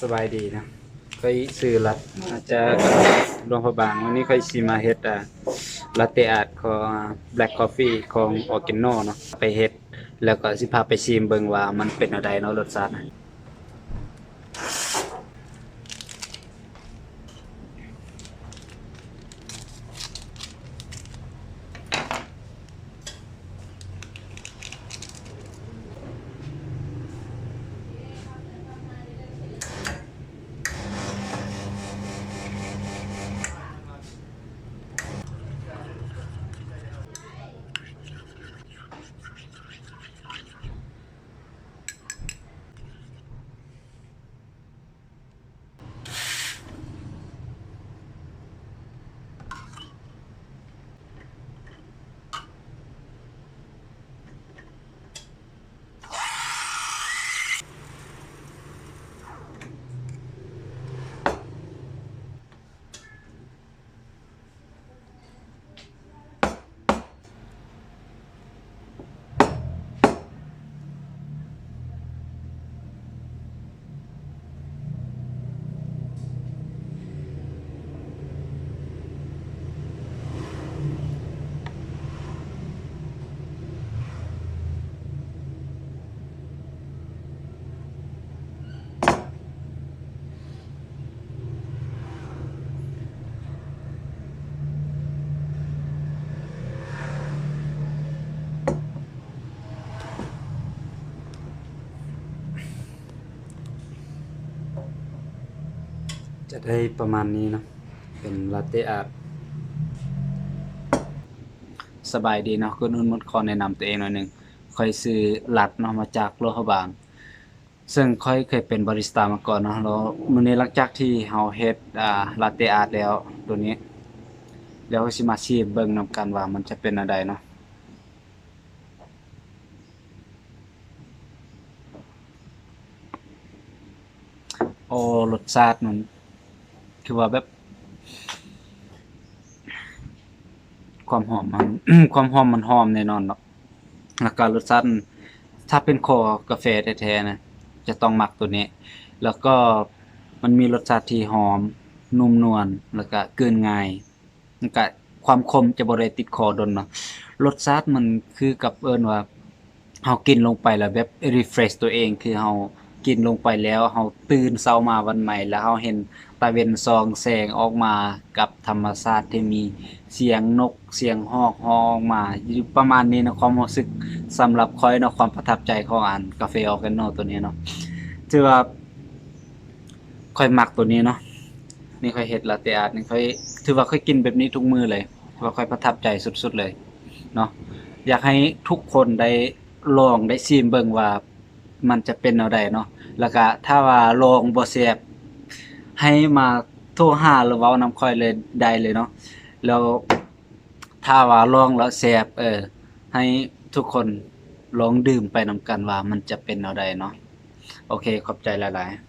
สบายดีนะค่อยซื้อรัดอาจจะรวงพบางวันนี้ค่อยสิมาเฮ็ดอ่าลาเตอาร์ตของ Black Coffee ของ Organo เนาะไปเฮ็ดแล้วก็สิพาไปชิมเบิ่งว่ามันเป็นอะไรเนาะรสชาติ จะได้ประมาณนี้เนาะเป็นลาเต้อาร์ตสบายดีเนาะคุณนุ่นมดขอแนะนำตัวเองหน่อยหนึ่งค่อยซื้อลัดเนาะมาจากโลหะบาง ซึ่งค่อยเคยเป็นบาริสต้ามาก่อนเนาะแล้วมื้อนี้หลังจากที่เฮาเฮ็ดอ่าลาเต้อาร์ตแล้วตัวนี้ แล้วสิมาชิมเบิ่งนำกันว่ามันจะเป็นอะไรเนาะโอ้รสชาติมัน คือว่าแบบ ความหอมมัน ความหอมมันหอมแน่นอนเนาะแล้วก็รสชาติถ้าเป็นคอกาแฟแท้ๆนะจะต้องหมักตัวนี้ แล้วก็มันมีรสชาติที่หอม นุ่มนวลแล้วก็เกลืนง่ายแล้วก็ความคมจะบ่ได้ติดคอดนเนาะรสชาติมันคือกับเอิ้นว่าเฮากินลงไปแล้วแบบ refresh ตัวเองคือเฮา กินลงไปแล้วเฮาตื่นเช้ามาวันใหม่ แล้วเฮาเห็นตะเวนซองแสงออกมากับธรรมชาติที่มีเสียงนกเสียงฮอกฮออกมาอยู่ประมาณนี้นะความรู้สึกสำหรับข้อยเนาะความประทับใจของอันกาแฟออร์แกโนตัวนี้เนาะถือว่าค่อยหมักตัวนี้เนาะนี่ค่อยเฮ็ดลาเตอาร์ตนี่ค่อยถือว่าค่อยกินแบบนี้ทุกมือเลยว่าค่อยประทับใจสุดๆเลยเนาะอยากให้ทุกคนได้ลองได้ชิมเบิ่งว่า มันจะเป็นแนวใดเนาะแล้วก็ถ้าว่าลงบ่แซ่บให้มาโทรหาหรือเว้านำค่อยเลยได้เลยเนาะแล้วถ้าว่าลองแล้วแซ่บเออ ให้ทุกคนลองดื่มไปนำกันว่ามันจะเป็นแนวใดเนาะโอเคขอบใจหลาย ๆ